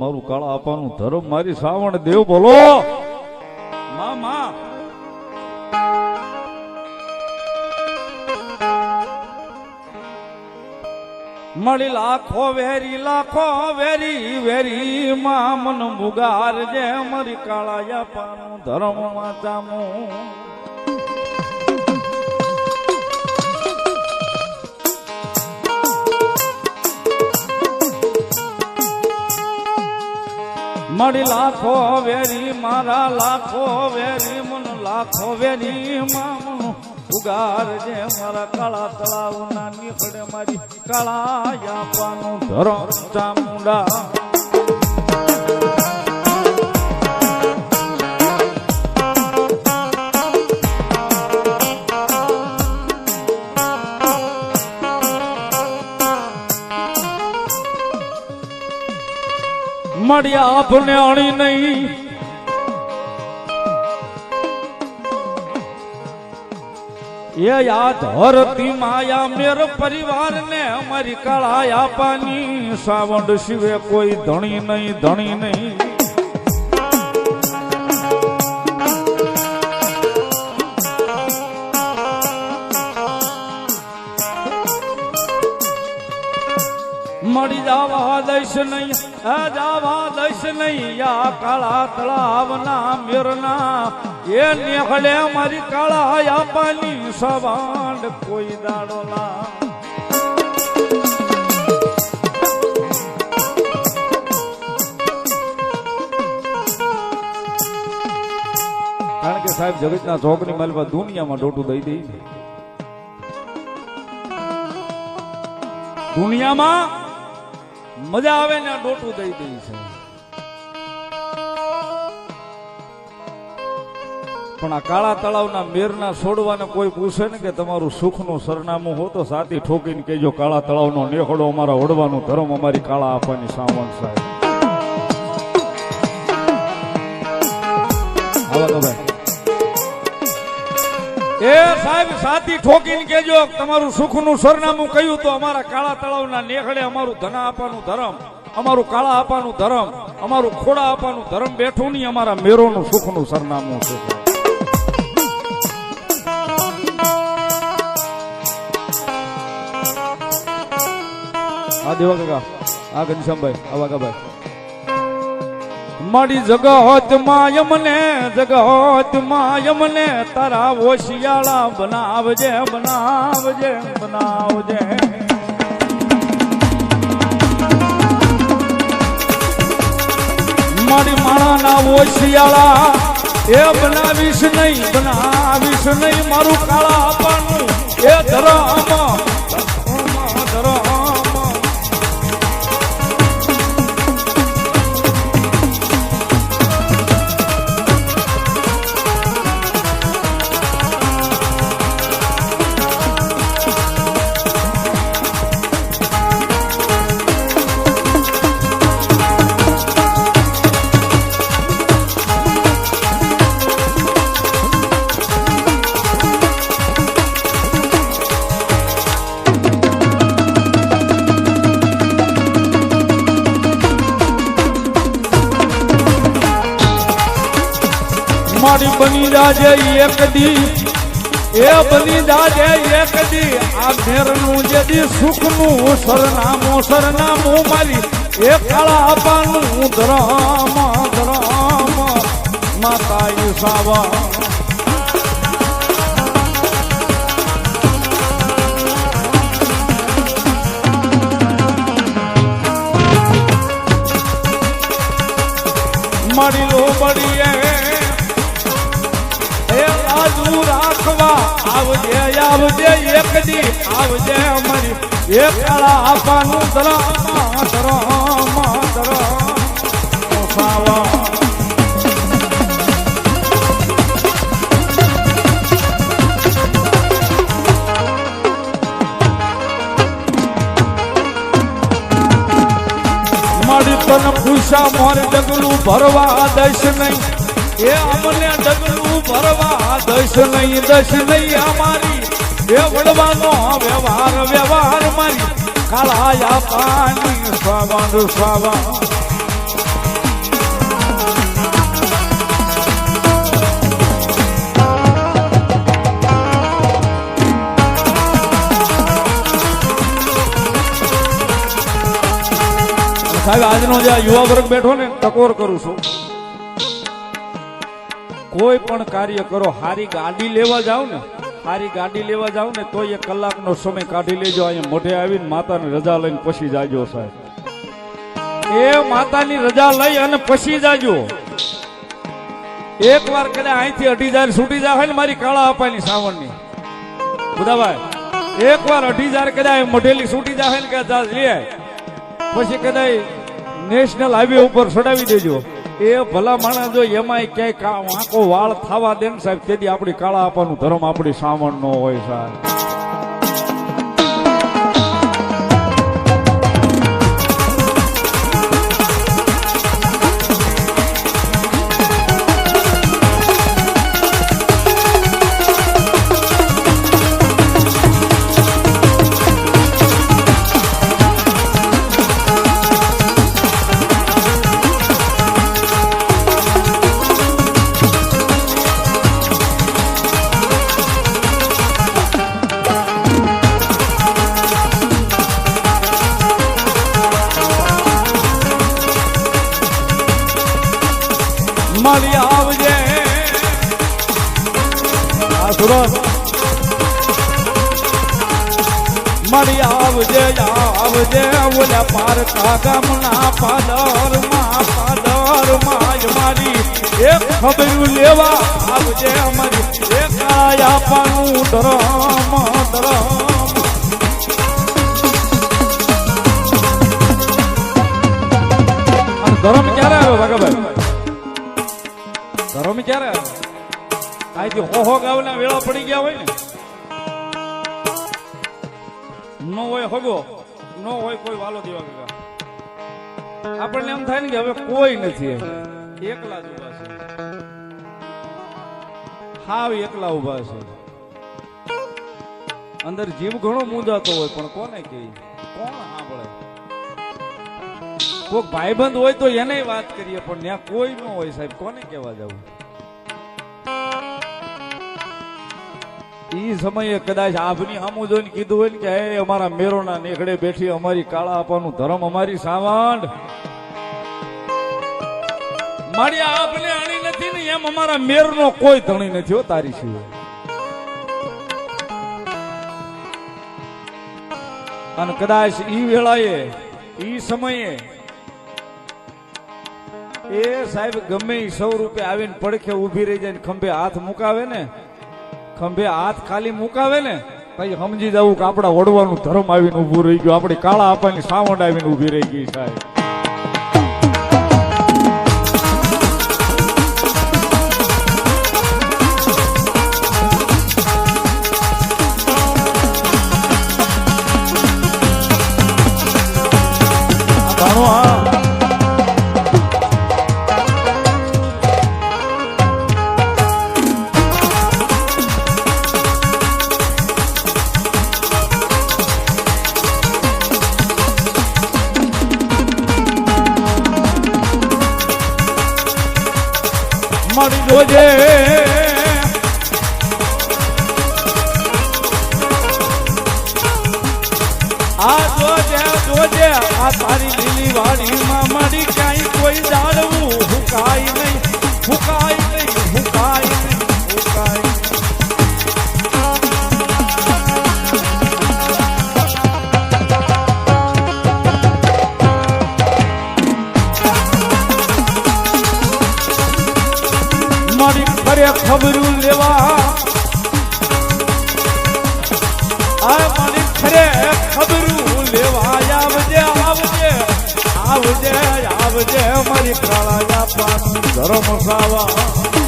મારું કાળા આપવાનું ધર્મ, મારી શ્રાવણ દેવ બોલો. મળી લાખો વેરી લાખો વેરી વેરી માં મન મુગાર જે મરી કાળા આપવાનું ધર્મ વાંચામું. મળી લાખો વેરી, મારા લાખો વેરી, મન લાખો વેરી, મામનું ઉગાર જે મારા કાળા તળાવ ના નીકળે મારી કાળા યાપાનું ધરો ચામુંડા મળ્યા આપને અણી નહીં. એ યાદ હરતી માયા મેર પરિવાર ને અમારી કાળા આપવાની સાવંડ શિવે કોઈ ધણી નહીં ધણી નહીં. મળી જાવા દઈશ નહીં. જાવા દઈશ નહીં યા કાળા તળાવના મેરના એ નીકળે મારી કાળા આપવાની સવાંડ કોઈ દાડો ના કારણ કે સાહેબ, જગતના ચોકની મલવા દુનિયામાં ડોટું દઈ દઈ દુનિયામાં મજા આવે ને ડોટું દઈ દઈ છે. પણ આ કાળા તળાવના મેરના છોડવાને કોઈ પૂછે ને કે તમારું સુખનું સરનામું હો તો સાથી ઠોકીને કહેજો, કાળા તળાવનો નેહડો અમારા ઓડવાનું ધર્મ, અમારી કાળા આપવાની સામાન સાહેબ. આવા તો ભાઈ. એ સાહેબ, સાથી ઠોકીને કેજો તમારું સુખનું સરનામું કહ્યું તો અમારા કાળા તળાવના નેખડે અમારું ધના આપવાનું ધરમ, અમારું કાળા આપવાનું ધરમ, અમારું ખોડા આપવાનું ધરમ બેઠું નહીં, અમારા મેરોનું સુખનું સરનામું છે. આ દેવા કાકા આ ઘનશ્યામભાઈ આવા કાભાઈ મારી જગત માયમને જગત માયમને તારા ઓશિયાળા બનાવજે બનાવજે બનાવજે. મારી માણાના ઓશિયાળા એ બનાવીશ નહીં બનાવીશ નહીં, મારું કાળા પણ એ ધરમ મારી બની જાજે એક દી. એ બની જાજે એક દી. આ ઘેરનું જે દી સુખનું સરનામું સરનામું મારી એ કાળા આપવાનું ધરામ ધરામ. માતા ઈસાવા આવજે એક દી આવજે અમારી. એ કાળા આપવાનું ધરમ ધરમ ધરમ ફાવા તન પૂછા મોર ડગલું ભરવા દઈશ નહીં. એ અમને ડગલું ભરવા દઈશ નહીં દશ નહીં અમારી. વેવડવાનો વ્યવહાર વ્યવહાર મારી. કાળાયા પાણી સ્વાવાનું સ્વાવા સાહેબ, આજનો જે યુવા વર્ગ બેઠો ને, ટકોર કરું છું. કોઈ પણ કાર્ય કરો, હારી ગાડી લેવા જાઓ ને હારી ગાડી લેવા જાવ ને તો એ કલાકનો સમય કાઢી લેજો. અહીંયા મોઢે આવીને માતાની રજા લઈને પછી જાજો સાહેબ. એ માતાની રજા લઈ અને પછી જાજો. એક વાર કદાચ અહીંથી અઢી હજાર છૂટી જાય ને મારી કાળા અપાની સાવણની બુધાભાઈ, એક વાર અઢી હજાર કદાચ મોઢેલી છૂટી જાય ને કદાચ લે. પછી કદાચ નેશનલ હાઈવે ઉપર ચડાવી દેજો. એ ભલા માણસ જો એમાંય ક્યાંય વાંકો વાળ થવા દે ને સાહેબ તેથી આપણી કાળા આપવાનું ધર્મ આપણી સાવણ નો હોય, સાહેબ. સુરત મળી આવજે આવજે, ઓલા પારકા ગામના પાદરમાં પાદરમાં મારી એક ખબરું લેવા આવજે અમારી. એક આયાપાનું ધરમ ધરમ ધરમ ક્યારે આવ્યો ભાગભાઈ ધરમ ક્યારે આવ્યો? અહીંથી હો હો ગાવના વેળા પડી ગયા હોય ને. ન હોય હોગો ન હોય કોઈ વાલો દેવા ગયા. આપણને એમ થાય ને કે હવે કોઈ નથી એમ. એકલા જ ઊભા છે. હાવ એકલા ઊભા છે. અંદર જીવ ઘણો મૂંઝાતો હોય, પણ કોને કે કોણ સાંભળે? કોઈક ભાઈબંધ હોય તો એને વાત કરીએ, પણ ત્યાં કોઈ ન હોય સાહેબ. કોને કહેવા જવું? ઈ સમયે કદાચ આપની સામું જોઈને કીધું હોય ને કે, હે, અમારા મેરોના નેકડે બેઠી, અમારી કાળા આપવાનું ધર્મ, અમારી સાવંડ. મારી આપને અણી નથી ને, એમ અમારા મેરનો કોઈ ધણી નથી હો તારી સિવાય. અને કદાચ ઈ વેળાએ, ઈ સમયે એ સાહેબ ગમે સૌ રૂપે આવીને પડખે ઊભી રહી જાય ખંભે હાથ મુકાવે ને ખંભે હાથ ખાલી મુકાવે ને પછી સમજી જવું કે આપણા વડવાનું ધર્મ આવીને ઊભું રહી ગયું. આપણી કાળા આપવાની સાવંડ આવીને ઊભી રહી ગઈ સાહેબ. આ હા જોજે. આ જોજે જોજે, આ તારી લીલી વાડીમાં મારી ક્યાંય કોઈ જાળવું. હુકાય નહીં હુકાય નહીં. ખબરું લેવા. આ મારી ઘરે ખબરું લેવા. આવજે આવજે આવજે આવજે, મારી કાળા પાનું ધર્મ સાવા